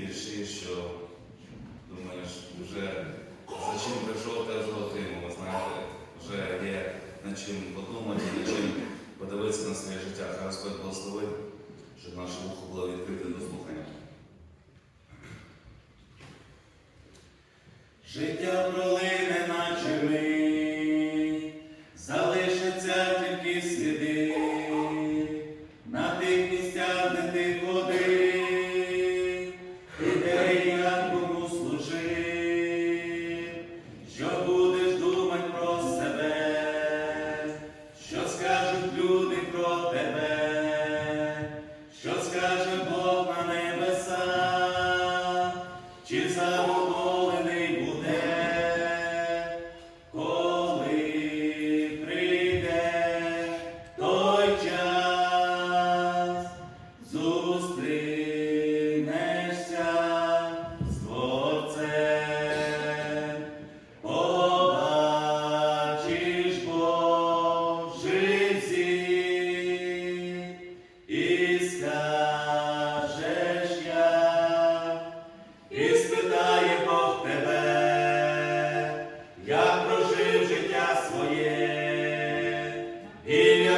ті вірші, що думаєш, вже за чим прийшов, те вже отримав. Знаєте, вже є над чим подумати, над чим подивитися на своє життя. Хай Господь благословив, щоб наше вухо було відкрите до слухання. Життя про